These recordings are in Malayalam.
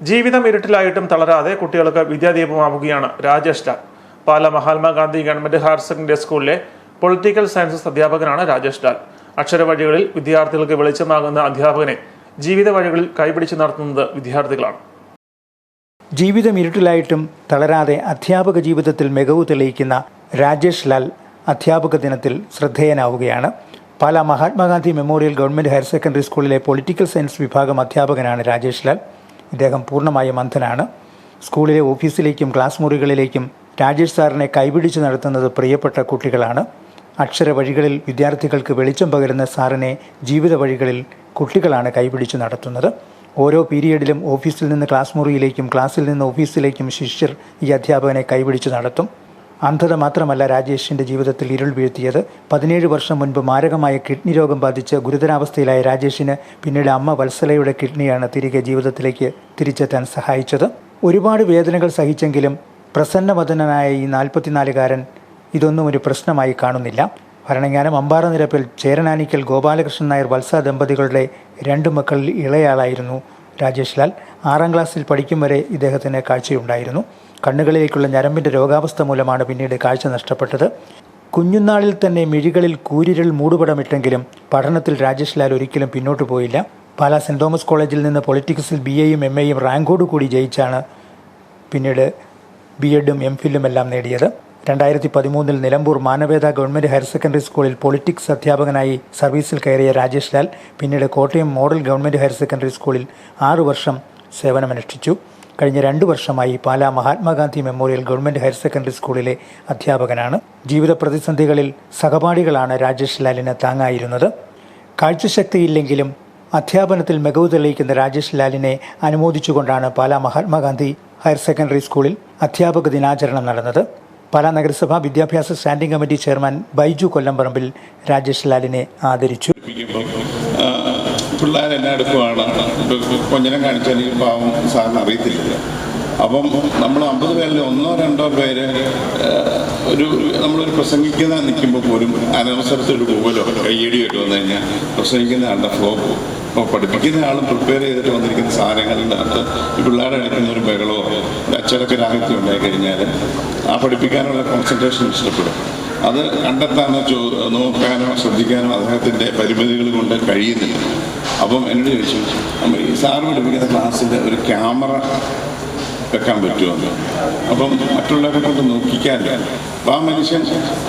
ജീവിതം ഇരുട്ടിലായിട്ടും തളരാതെ കുട്ടികൾക്ക് വിദ്യാദീപമാവുകയാണ് Rajesh Lal. Pala Mahatma Gandhi government higher secondary സ്കൂളിലെ പൊളിറ്റിക്കൽ സയൻസസ് അധ്യാപകനാണ് രാജേഷ് ലാൽ. അക്ഷരവഴികളിൽ വിദ്യാർത്ഥികൾക്ക് വെളിച്ചമാകുന്ന അധ്യാപകനെ ജീവിത വഴികളിൽ കൈപിടിച്ച് നടത്തുന്നത് വിദ്യാർത്ഥികളാണ്. ജീവിതം ഇരുട്ടിലായിട്ടും തളരാതെ അധ്യാപക ജീവിതത്തിൽ മികവ് തെളിയിക്കുന്ന രാജേഷ് ലാൽ അധ്യാപക ദിനത്തിൽ ശ്രദ്ധേയനാവുകയാണ്. Pala Mahatma Gandhi memorial government higher secondary സ്കൂളിലെ പൊളിറ്റിക്കൽ സയൻസ് വിഭാഗം അധ്യാപകനാണ് രാജേഷ് ലാൽ. ഇദ്ദേഹം പൂർണമായും അന്ധനാണ്. സ്കൂളിലെ ഓഫീസിലേക്കും ക്ലാസ് മുറികളിലേക്കും രാജേഷ് സാറിനെ കൈപിടിച്ച് നടത്തുന്നത് പ്രിയപ്പെട്ട കുട്ടികളാണ്. അക്ഷര വഴികളിൽ വിദ്യാർത്ഥികൾക്ക് വെളിച്ചം പകരുന്ന സാറിനെ ജീവിത വഴികളിൽ കുട്ടികളാണ് കൈപിടിച്ച് നടത്തുന്നത്. ഓരോ പീരിയഡിലും ഓഫീസിൽ നിന്ന് ക്ലാസ് മുറിയിലേക്കും ക്ലാസ്സിൽ നിന്ന് ഓഫീസിലേക്കും ശിഷ്യർ ഈ അധ്യാപകനെ കൈപിടിച്ച് നടത്തും. അന്ധത മാത്രമല്ല രാജേഷിന്റെ ജീവിതത്തിൽ ഇരുൾ വീഴ്ത്തിയത്. പതിനേഴ് വർഷം മുൻപ് മാരകമായ കിഡ്നി രോഗം ബാധിച്ച് ഗുരുതരാവസ്ഥയിലായ രാജേഷിന് പിന്നീട് അമ്മ വത്സലയുടെ കിഡ്നിയാണ് തിരികെ ജീവിതത്തിലേക്ക് തിരിച്ചെത്താൻ സഹായിച്ചത്. ഒരുപാട് വേദനകൾ സഹിച്ചെങ്കിലും പ്രസന്നവദനായ ഈ നാൽപ്പത്തിനാലുകാരൻ ഇതൊന്നും ഒരു പ്രശ്നമായി കാണുന്നില്ല. ഭരണങ്ങാനം അമ്പാറ നിരപ്പിൽ ചേരനാനിക്കൽ ഗോപാലകൃഷ്ണൻ നായർ വത്സ ദമ്പതികളുടെ രണ്ട് മക്കളിൽ ഇളയാളായിരുന്നു. രാജേഷ് ലാൽ ആറാം ക്ലാസ്സിൽ പഠിക്കും വരെ ഇദ്ദേഹത്തിന് കാഴ്ചയുണ്ടായിരുന്നു. കണ്ണുകളിലേക്കുള്ള ഞരമ്പിന്റെ രോഗാവസ്ഥ മൂലമാണ് പിന്നീട് കാഴ്ച നഷ്ടപ്പെട്ടത്. കുഞ്ഞുനാളിൽ തന്നെ മിഴികളിൽ കൂരിരൾ മൂടുപടമിട്ടെങ്കിലും പഠനത്തിൽ രാജേഷ് ലാൽ ഒരിക്കലും പിന്നോട്ട് പോയില്ല. പാലാ സെന്റ് തോമസ് കോളേജിൽ നിന്ന് പൊളിറ്റിക്സിൽ ബി എയും എം എയും റാങ്കോട് കൂടി ജയിച്ചാണ് പിന്നീട് ബി എഡും എം ഫില്ലും എല്ലാം നേടിയത്. രണ്ടായിരത്തി പതിമൂന്നിൽ Nilambur Manaveda government higher secondary സ്കൂളിൽ പൊളിറ്റിക്സ് അധ്യാപകനായി സർവീസിൽ കയറിയ രാജേഷ് ലാൽ പിന്നീട് Kottayam model government higher secondary സ്കൂളിൽ ആറു വർഷം സേവനമനുഷ്ഠിച്ചു. കഴിഞ്ഞ രണ്ടു വർഷമായി Pala Mahatma Gandhi memorial government higher secondary സ്കൂളിലെ അധ്യാപകനാണ്. ജീവിത പ്രതിസന്ധികളിൽ സഹപാഠികളാണ് രാജേഷ് ലാലിന് താങ്ങായിരുന്നത്. കാഴ്ചശക്തിയില്ലെങ്കിലും അധ്യാപനത്തിൽ മികവ് തെളിയിക്കുന്ന രാജേഷ് ലാലിനെ അനുമോദിച്ചുകൊണ്ടാണ് പാലാ മഹാത്മാഗാന്ധി ഹയർ സെക്കൻഡറി സ്കൂളിൽ അധ്യാപക ദിനാചരണം നടന്നത്. പാലാ നഗരസഭ വിദ്യാഭ്യാസ standing committee chairman Baiju Kollamparambil Rajesh ലാലിനെ ആദരിച്ചു. പിള്ളേർ എന്നെ അടുക്കുവാണ് കൊഞ്ഞനം കാണിച്ചാൽ ഈ പാവം സാറിന് അറിയത്തില്ലല്ലോ. അപ്പം നമ്മൾ അമ്പത് പേരിൽ ഒന്നോ രണ്ടോ പേര് ഒരു നമ്മളൊരു പ്രസംഗിക്കുന്ന നിൽക്കുമ്പോൾ പോലും അനവസരത്തിൽ ഒരു കൂവലോ കയ്യടിയോ ഒക്കെ വന്നു കഴിഞ്ഞാൽ പ്രസംഗിക്കുന്ന ആളുടെ ഫ്ലോ പോകും അപ്പോൾ പഠിപ്പിക്കുന്ന ആളും പ്രിപ്പയർ ചെയ്തിട്ട് വന്നിരിക്കുന്ന സാധനങ്ങളുടെ അകത്ത് ഈ പിള്ളേരെ അടിക്കുന്ന ഒരു ബഹളമോ ഒരു അച്ചടക്ക രാഹിത്യം ഉണ്ടായി കഴിഞ്ഞാൽ ആ പഠിപ്പിക്കാനുള്ള കോൺസെൻട്രേഷൻ ഇഷ്ടപ്പെടും അത് കണ്ടെത്താനോ ചോ നോക്കാനോ ശ്രദ്ധിക്കാനോ അദ്ദേഹത്തിന്റെ പരിമിതികൾ കൊണ്ട് കഴിയുന്നില്ല. അപ്പം എന്നോട് ചോദിച്ചു ഈ സാറ് പഠിപ്പിക്കുന്ന ക്ലാസ്സിൽ ഒരു ക്യാമറ വെക്കാൻ പറ്റുമെന്ന് അപ്പം മറ്റുള്ളവരെ കൊണ്ട് നോക്കിക്കാമല്ലോ അപ്പം ആ മനുഷ്യൻ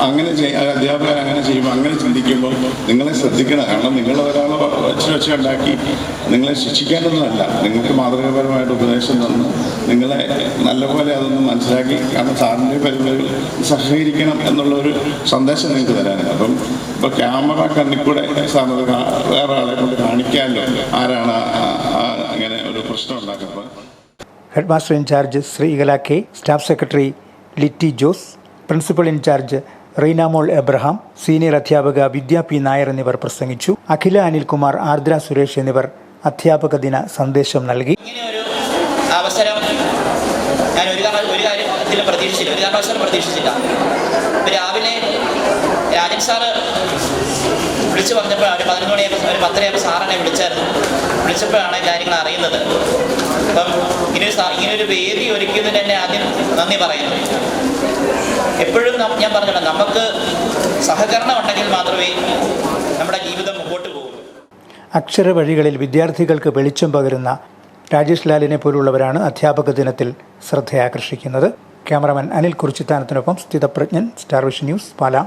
അങ്ങനെ അധ്യാപകർ അങ്ങനെ ചെയ്യുമ്പോൾ അങ്ങനെ ചിന്തിക്കുമ്പോൾ നിങ്ങളെ ശ്രദ്ധിക്കണം. കാരണം നിങ്ങൾ ഒരാളെ വെച്ച് വെച്ച് ഉണ്ടാക്കി നിങ്ങളെ ശിക്ഷിക്കാനൊന്നുമല്ല നിങ്ങൾക്ക് മാതൃകാപരമായിട്ട് ഉപദേശം തന്ന് നിങ്ങളെ നല്ലപോലെ അതൊന്ന് മനസ്സിലാക്കി കാരണം സാറിന്റെ പരിപാടികൾ സഹകരിക്കണം എന്നുള്ളൊരു സന്ദേശം നിങ്ങൾക്ക് തരാനാണ്. അപ്പം ഇപ്പോൾ ക്യാമറ കണ്ണിൽ കൂടെ സാറിനത് വേറെ ആളെ കൊണ്ട് കാണിക്കാമല്ലോ ആരാണ് അങ്ങനെ ഒരു പ്രശ്നം ഉണ്ടാക്കുന്നത്? Head master in charge Sreekala K staff secretary Litty Jose principal in charge Reenamol Abraham senior അധ്യാപക വിദ്യാ പി നായർ എന്നിവർ പ്രസംഗിച്ചു. അഖില അനിൽകുമാർ ആർദ്ര സുരേഷ് എന്നിവർ അധ്യാപക ദിന സന്ദേശം നൽകി. അവസരം ഞാൻ ഒരു ഒരു കാര്യത്തിലും പ്രതീക്ഷിച്ചില്ല. ഒരു പ്രതീക്ഷിച്ചില്ല. രാവിലെ രാജൻ സാറ് വിളിച്ചു പറഞ്ഞപ്പോഴാണ് പതിനൊന്ന് മണിയായപ്പോൾ ഒരു പത്തരയായപ്പോൾ സാറിനെ വിളിച്ചായിരുന്നു. വിളിച്ചപ്പോഴാണ് കാര്യങ്ങൾ അറിയുന്നത്. അപ്പം ഇങ്ങനൊരു സാ- ഇങ്ങനൊരു വേദി ഒരുക്കുന്നതിന് തന്നെ ആദ്യം നന്ദി പറയുന്നു. എപ്പോഴും ഞാൻ പറഞ്ഞല്ലോ നമുക്ക് സഹകരണം ഉണ്ടെങ്കിൽ മാത്രമേ നമ്മുടെ ജീവിതം മുമ്പോട്ട് പോകുള്ളൂ. അക്ഷര വഴികളിൽ വിദ്യാർത്ഥികൾക്ക് വെളിച്ചം പകരുന്ന രാജേഷ് ലാലിനെ പോലുള്ളവരാണ് അധ്യാപക ദിനത്തിൽ ശ്രദ്ധയാകർഷിക്കുന്നത്. ക്യാമറമാൻ അനിൽ കുറിച്ചിത്താനത്തിനൊപ്പം സ്ഥിതപ്രജ്ഞൻ സ്റ്റാർ വിഷൻ ന്യൂസ് പാല.